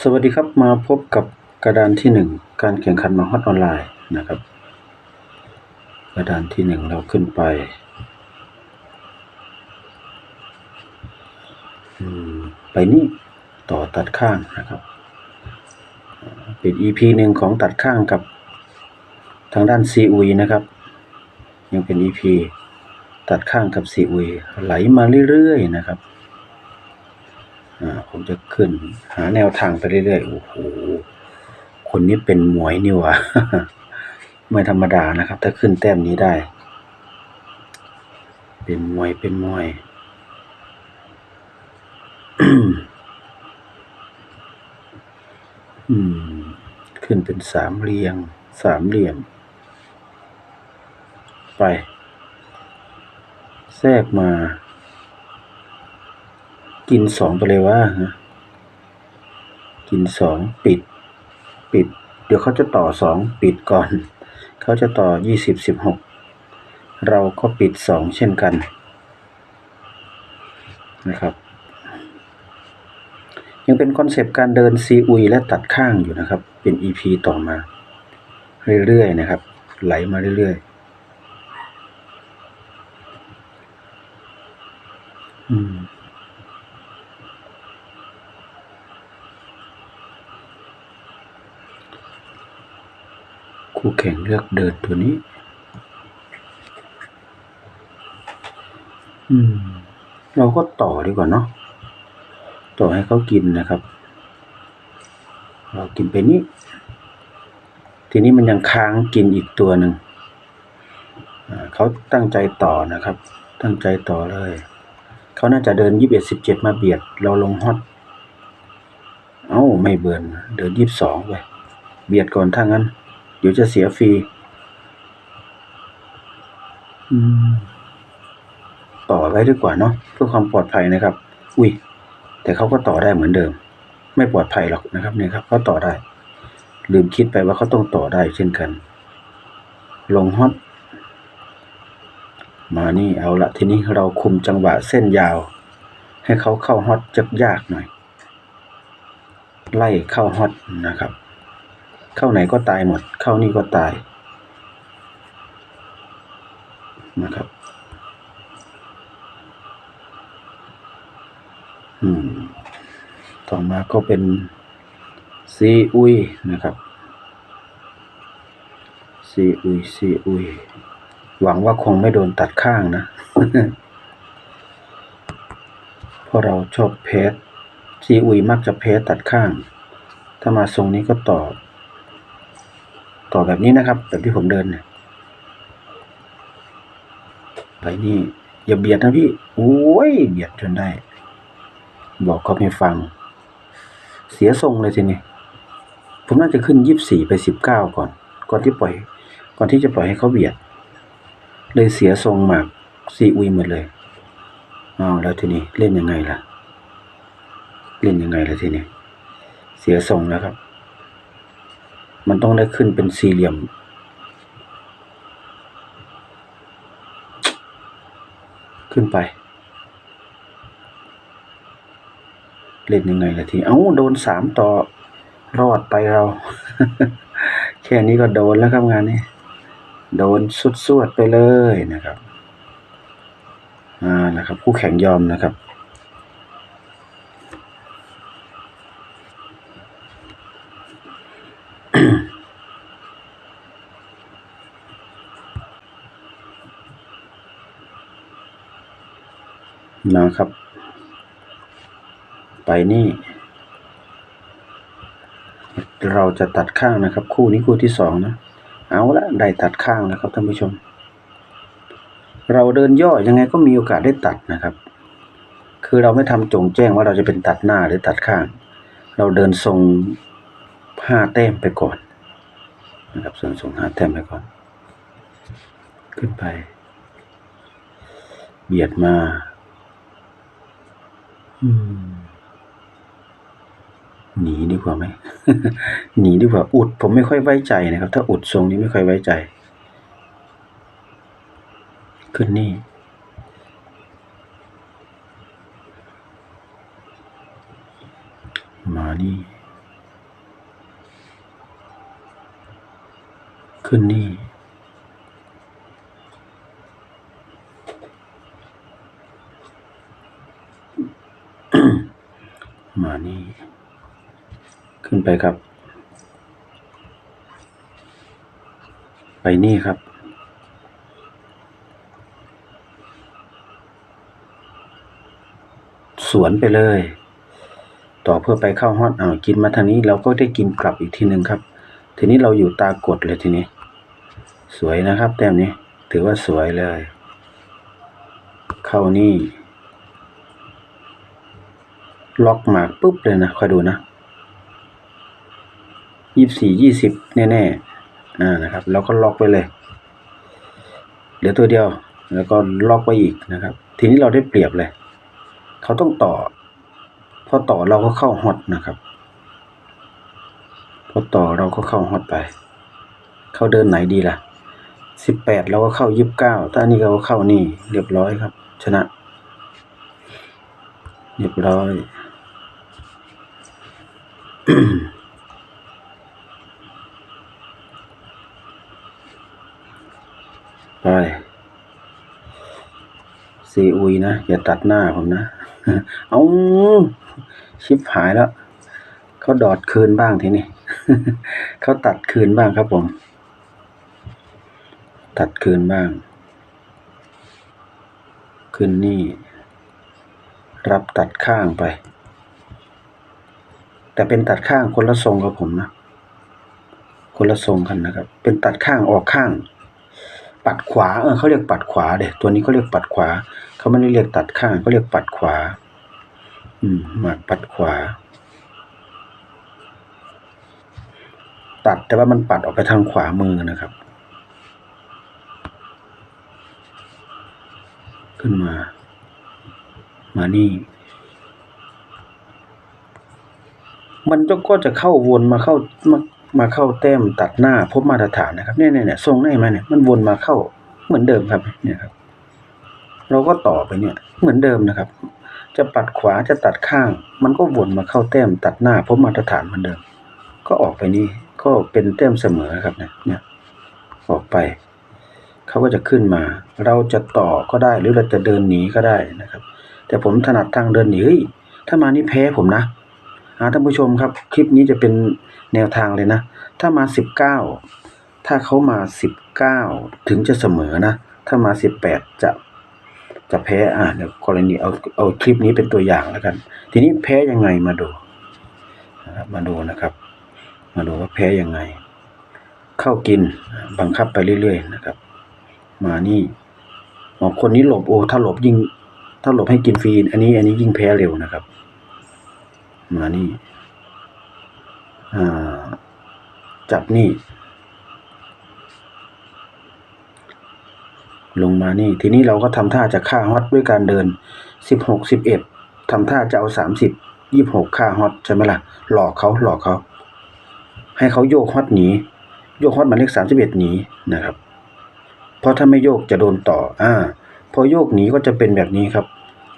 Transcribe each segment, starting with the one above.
สวัสดีครับมาพบกับกระดานที่หนึ่งการแข่งขันมาฮอตออนไลน์นะครับ กระดานที่หนึ่งเราขึ้นไปไปนี่ต่อตัดข้างนะครับ เป็น EP หนึ่งของตัดข้างกับทางด้านซีอุยนะครับ ยังเป็น EP ตัดข้างกับซีอุยไหลมาเรื่อยๆนะครับ ผมจะขึ้น หาแนวทางไปเรื่อยๆ โอ้โห คนนี้เป็นหมวยนี่ว่าไม่ธรรมดานะครับ ถ้าขึ้นแต้มนี้ได้ เป็นมวยเป็นมวยอืมขึ้นเป็นสามเรียง สามเหลี่ยม ไป แทรกมา กินสองไปเลยว่ากินสองปิด ปิด เดี๋ยวเขาจะต่อสองปิดก่อน เขาจะต่อยี่สิบสิบหกเราก็ปิดสองเช่นกันนะครับ ยังเป็นคอนเซปต์การเดินซีอุยและตัดข้างอยู่นะครับ เป็น EP ต่อมา เรื่อยๆนะครับ ไหลมาเรื่อยๆอืม คู่แข่งเลือกเดินตัวนี้ อืม เราก็ต่อดีกว่าเนาะ ต่อให้เขากินนะครับ เรากินไปนี้ ทีนี้มันยังค้างกินอีกตัวหนึ่ง เขาตั้งใจต่อนะครับ ตั้งใจต่อเลย เขาน่าจะเดินยี่สิบเอ็ดสิบเจ็ดมาเบียด เราลงฮอต เอ้า ไม่เบิร์นเดินยี่สิบสองไปเบียดก่อนถ้างั้น ดี๋ยวจะเสียฟรีต่อไว้ดีกว่าเนาะเพื่อความปลอดภัยนะครับ อุ้ยแต่เขาก็ต่อได้เหมือนเดิม ไม่ปลอดภัยหรอกนะครับเนี่ยครับเขาต่อได้ ลืมคิดไปว่าเขาต้องต่อได้เช่นกัน ลงฮอตมานี่เอาละทีนี้เราคุมจังหวะเส้นยาว ให้เขาเข้าฮอตจะยากหน่อย ไล่เข้าฮอตนะครับ เข้าไหนก็ตายหมด เข้านี่ก็ตายนะครับ อืม ต่อมาก็เป็นซีอุยนะครับซีอุยซีอุย หวังว่าคงไม่โดนตัดข้างนะ เพราะเราชอบเพสซีอุยมักจะเพสตัดข้าง ถ้ามาทรงนี้ก็ต่อ ต่อแบบนี้นะครับ แบบที่ผมเดินเนี่ยไปนี่อย่าเบียดนะพี่ โอ้ย เบียดจนได้ บอกเขาไม่ฟัง เสียทรงเลยทีนี้ผมน่าจะขึ้นยี่สิบสี่ไปสิบเก้าก่อน ก่อนที่ปล่อย ก่อนที่จะปล่อยให้เขาเบียด เลยเสียทรงหมากซีอุยหมดเลยอ้าแล้วทีนี้เล่นยังไงล่ะ เล่นยังไงล่ะทีนี้เสียทรงแล้วครับ มันต้องได้ขึ้นเป็นสี่เหลี่ยม ขึ้นไป เล่นยังไงล่ะที เอ้า โดนสามต่อ รอดไปเรา แค่นี้ก็โดนแล้วครับงานนี้ โดนสุดสวดๆไปเลยนะครับ อ่านะครับ คู่แข่งยอมนะครับ นะครับ ไปนี่ เราจะตัดข้างนะครับ คู่นี้คู่ที่สองนะ เอาละได้ตัดข้างแล้วครับท่านผู้ชม เราเดินย่อยังไงก็มีโอกาสได้ตัดนะครับ คือเราไม่ทำจงแจ้งว่าเราจะเป็นตัดหน้าหรือตัดข้าง เราเดินทรงห้าแต้มไปก่อนนะครับส่วนทรงห้าแต้มไปก่อน ขึ้นไป เบียดมา หนีดีกว่าไหมหนีดีกว่าอุด ผมไม่ค่อยไว้ใจนะครับ ถ้าอุดทรงนี้ไม่ค่อยไว้ใจ ขึ้นนี่ มานี่ ขึ้นนี่ นี่ขึ้นไปครับ ไปนี่ครับ สวนไปเลย ต่อเพื่อไปเข้าฮอตอ่ากินมาทางนี้เราก็ได้กินกลับอีกทีหนึ่งครับ ทีนี้เราอยู่ตากดเลยทีนี้ สวยนะครับ แต้มนี้ ถือว่าสวยเลย เข้านี่ ล็อกหมากปุ๊บเลยนะคอยดูนะยี่สี่ยี่สิบแน่ๆอ่านะครับแล้วก็ล็อกไปเลยเหลือตัวเดียว แล้วก็ล็อกไปอีกนะครับ ทีนี้เราได้เปรียบเลย เขาต้องต่อ พอต่อเราก็เข้าฮอตนะครับ พอต่อเราก็เข้าฮอตไป เข้าเดินไหนดีล่ะสิบแปดเราก็เข้ายี่สิบเก้าถ้านนี้เราก็เข้านี่ เรียบร้อยครับ ชนะ เรียบร้อย ไปซีอุยนะ อย่าตัดหน้าผมนะ เอาชิปหายแล้ว เขาดอดคืนบ้างทีนี้เขาตัดคืนบ้างครับผม ตัดคืนบ้าง คืนนี่ รับตัดข้างไป แต่เป็นตัดข้างคนละทรงกับผมนะ คนละทรงกันนะครับ เป็นตัดข้างออกข้าง ปัดขวา เออเขาเรียกปัดขวาเด็ตัวนี้เขาเรียกปัดขวา เขาไม่ได้เรียกตัดข้างเขาเรียกปัดขวา อืมหมากปัดขวา ตัดแต่ว่ามันปัดออกไปทางขวามือนะครับ ขึ้นมา มานี่ มันก็ก็จะเข้าวนมาเข้ามามาเข้าแต้มตัดหน้าพบมาตรฐานนะครับเนี่ยเนี่ยเนี่ยทรงได้มาเนี่ยมันวนมาเข้าเหมือนเดิมครับเนี่ยครับ เราก็ต่อไปเนี่ยเหมือนเดิมนะครับ จะปัดขวาจะตัดข้าง มันก็วนมาเข้าแต้มตัดหน้าพบมาตรฐานเหมือนเดิม ก็ออกไปนี่ก็เป็นแต้มเสมอครับเนี่ยเนี่ยออกไปเขาก็จะขึ้นมา เราจะต่อก็ได้หรือเราจะเดินหนีก็ได้นะครับ แต่ผมถนัดทางเดินหนีเฮ้ยถ้ามานี่แพ้ผมนะ อ่าท่านผู้ชมครับ คลิปนี้จะเป็นแนวทางเลยนะ ถ้ามาสิบเก้าถ้าเขามาสิบเก้าถึงจะเสมอนะ ถ้ามาสิบแปดจะจะแพ้อ่าเดี๋ยวกรณีเอาเอาคลิปนี้เป็นตัวอย่างแล้วกัน ทีนี้แพ้ยังไงมาดูนะครับมาดูนะครับ มาดูว่าแพ้ยังไง เข้ากินบังคับไปเรื่อยๆนะครับ มานี่อ๋อคนนี้หลบโอ้ถ้าหลบยิ่ง ถ้าหลบให้กินฟรีอันนี้อันนี้ยิ่งแพ้เร็วนะครับ มานี่อ่าจับนี่ ลงมานี่ ทีนี้เราก็ทำท่าจะฆ่าฮอตด้วยการเดินสิบหกสิบเอ็ดทำท่าจะเอาสามสิบยี่หกฆ่าฮอตใช่ไหมล่ะ หลอกเขาหลอกเขา ให้เขาโยกฮอตหนี โยกฮอตหมายเลขสามสิบเอ็ดหนีนะครับ เพราะถ้าไม่โยกจะโดนต่อ อ่า พอโยกหนีก็จะเป็นแบบนี้ครับ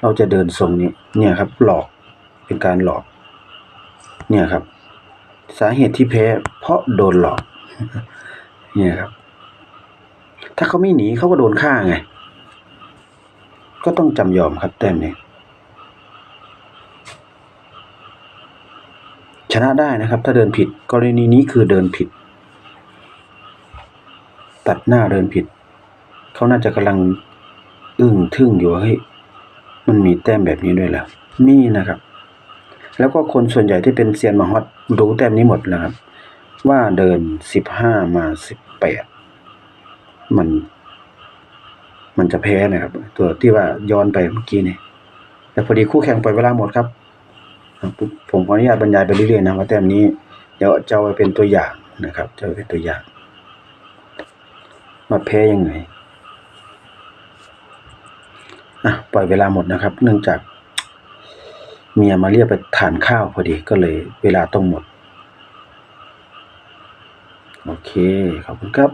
เราจะเดินทรงนี้ เนี่ยครับ หลอก เป็นการหลอก เนี่ยครับ สาเหตุที่แพ้ เพราะโดนหลอก เนี่ยครับ ถ้าเขาไม่หนีเขาก็โดนฆ่าไง ก็ต้องจำยอมครับแต้มนี้ชนะได้นะครับ ถ้าเดินผิด กรณีนี้คือเดินผิด ตัดหน้าเดินผิด เขาน่าจะกำลังอึ้งทึ่งอยู่ว่าเฮ้ยมันมีแต้มแบบนี้ด้วยเหรอมีนะครับ แล้วก็คนส่วนใหญ่ที่เป็นเซียนมาฮอตรู้แต้มนี้หมดแล้วครับ ว่าเดินสิบห้ามาสิบแปดมัน มันจะแพ้นะครับ ตัวที่ว่าย้อนไปเมื่อกี้นี่แต่พอดีคู่แข่งปล่อยเวลาหมดครับผมขออนุญาตบรรยายไปเรื่อยๆนะว่าแต้มนี้เดี๋ยวจะเอาไปเป็นตัวอย่างนะครับจะเอาไปเป็นตัวอย่างว่าแพ้ยังไงอะปล่อยเวลาหมดนะครับ เนื่องจาก เมียมาเรียกไปทานข้าวพอดีก็เลยเวลาต้องหมด โอเค ขอบคุณครับ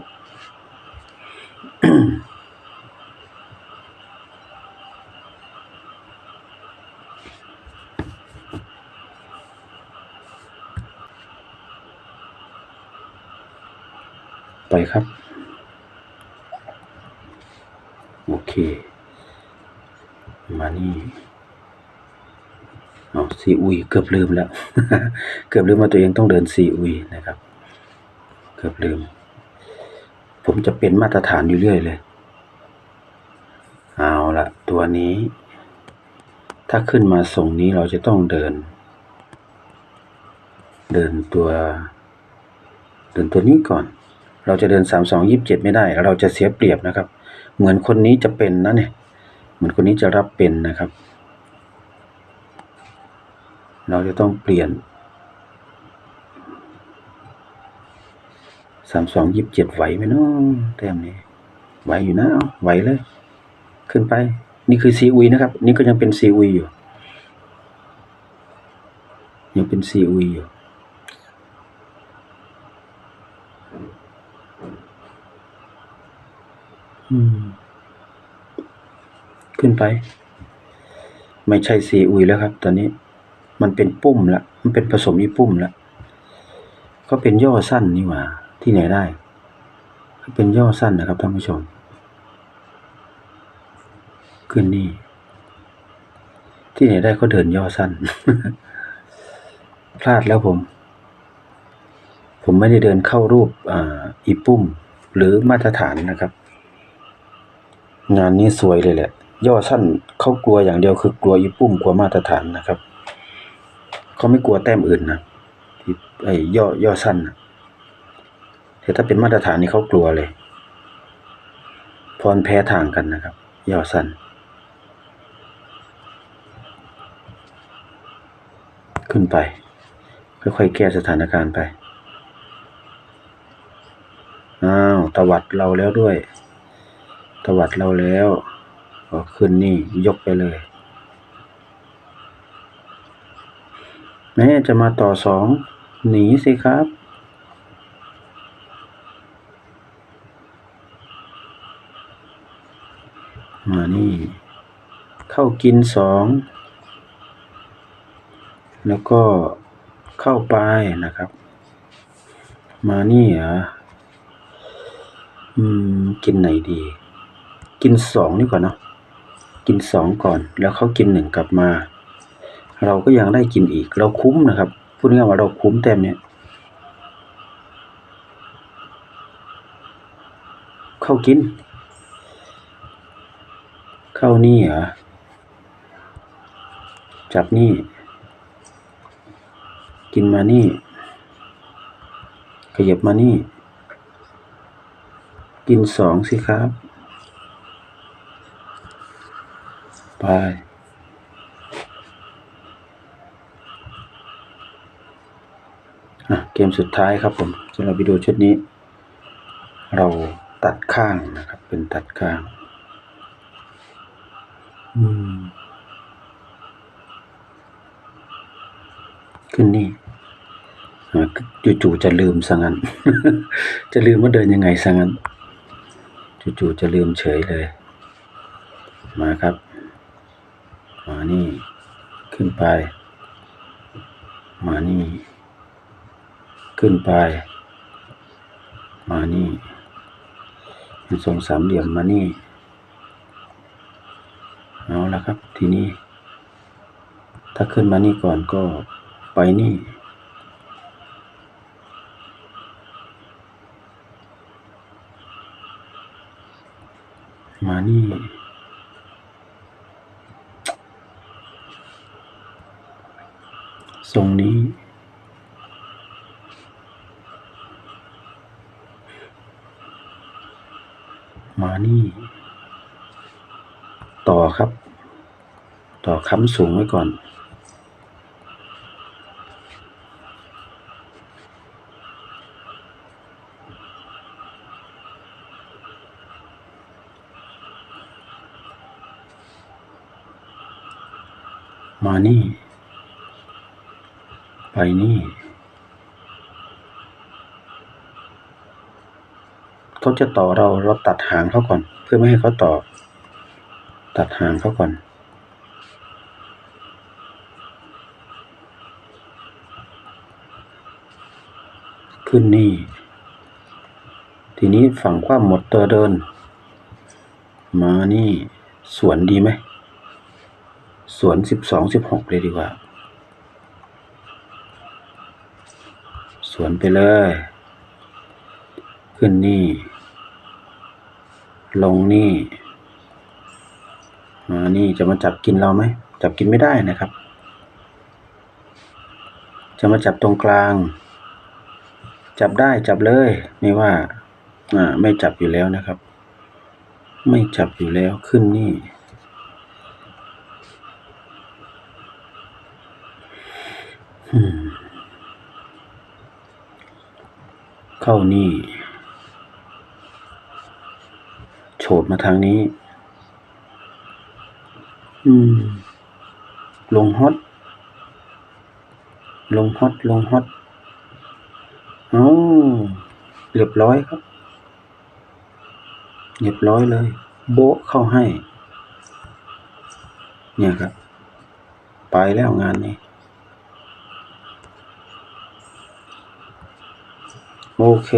ไปครับ โอเค มานี่ เอาซีอุยเกือบลืมแล้ว เกือบลืมว่าตัวเองต้องเดินซีอุยนะครับ เกือบลืม ผมจะเป็นมาตรฐานอยู่เรื่อยเลย เอาละตัวนี้ ถ้าขึ้นมาส่งนี้เราจะต้องเดิน เดินตัว เดินตัวนี้ก่อน เราจะเดินสามสองยี่สิบเจ็ดไม่ได้ เราจะเสียเปรียบนะครับ เหมือนคนนี้จะเป็นนะเนี่ย เหมือนคนนี้จะรับเป็นนะครับ เราจะต้องเปลี่ยน สามสองยี่สิบเจ็ดไหวไหมเนาะแต้มนี้ ไหวอยู่นะเอาไหวเลย ขึ้นไป นี่คือซีอุยนะครับ นี่ก็ยังเป็นซีอุยอยู่ ยังเป็นซีอุยอยู่ขึ้นไป ไม่ใช่ซีอุยแล้วครับ ตอนนี้ มันเป็นปุ้มละ มันเป็นผสมญี่ปุ่มละก็เป็นย่อสั้นนี่หว่า ที่ไหนได้ เป็นย่อสั้นนะครับท่านผู้ชม ขึ้นนี่ ที่ไหนได้ก็เดินย่อสั้น พลาดแล้วผม ผมไม่ได้เดินเข้ารูปออีปุ้ม หรือมาตรฐานนะครับ งานนี้สวยเลยแหละ ย่อสั้นเขากลัวอย่างเดียวคือกลัวอีปุ้มกลัวมาตรฐานนะครับ เขาไม่กลัวแต้มอื่นนะที่ไอ้ย่อย่อสั้นนะแต่ถ้าเป็นมาตรฐานนี่เขากลัวเลย พราะมันแพ้ทางกันนะครับ ย่อสั้น ขึ้นไป ค่อยๆแก้สถานการณ์ไป อ้าวตวัดเราแล้วด้วย ตวัดเราแล้ว ก็ขึ้นนี่ยกไปเลย แม่จะมาต่อสองหนีสิครับ มานี่ เข้ากินสองแล้วก็เข้าไปนะครับ มานี่เหรออืม กินไหนดี กินสองนี่ก่อนเนาะกินสองก่อน แล้วเขากินหนึ่งกลับมา เราก็ยังได้กินอีก เราคุ้มนะครับพูดง่ายว่าเราคุ้มแต้มเนี้ยเข้ากิน เข้านี่เหรอจับนี่ กินมานี่ขยับมานี่ กินสองสิครับ ไป อะ เกมสุดท้ายครับผมสำหรับวิดีโอชุดนี้ เราตัดข้างนะครับ เป็นตัดข้าง ขึ้นนี่อ่าจู่ๆจะลืมซะงั้นจะลืมว่าเดินยังไงซะงั้นจู่ๆจะลืมเฉยเลย มาครับมานี่ ขึ้นไป มานี่ ขึ้นไป มานี่เป็นทรงสามเหลี่ยมมานี่เอาละครับ ทีนี้ ถ้าขึ้นมานี่ก่อนก็ไปนี่ มานี่ทรงนี้ มานี่ ต่อครับ ต่อค้ำสูงไว้ก่อน มานี่ ไปนี่ เขาจะต่อเราเราตัดหางเขาก่อน เพื่อไม่ให้เขาต่อ ตัดหางเขาก่อน ขึ้นนี่ ทีนี้ฝั่งความหมดตัวเดิน มานี่สวนดีไหมสวนสิบสองสิบหกเลยดีกว่า สวนไปเลย ขึ้นนี่ ลงนี่มานี่จะมาจับกินเราไหม จับกินไม่ได้นะครับ จะมาจับตรงกลาง จับได้จับเลย ไม่ว่าอ่าไม่จับอยู่แล้วนะครับ ไม่จับอยู่แล้วขึ้นนี่เข้านี่ โฉบมาทางนี้ อืม ลงฮอต ลงฮอต ลงฮอตเอาเรียบร้อยครับ เรียบร้อยเลย โบ๊ะเข้าให้ เนี่ยครับ ไปแล้วงานนี้ โอเค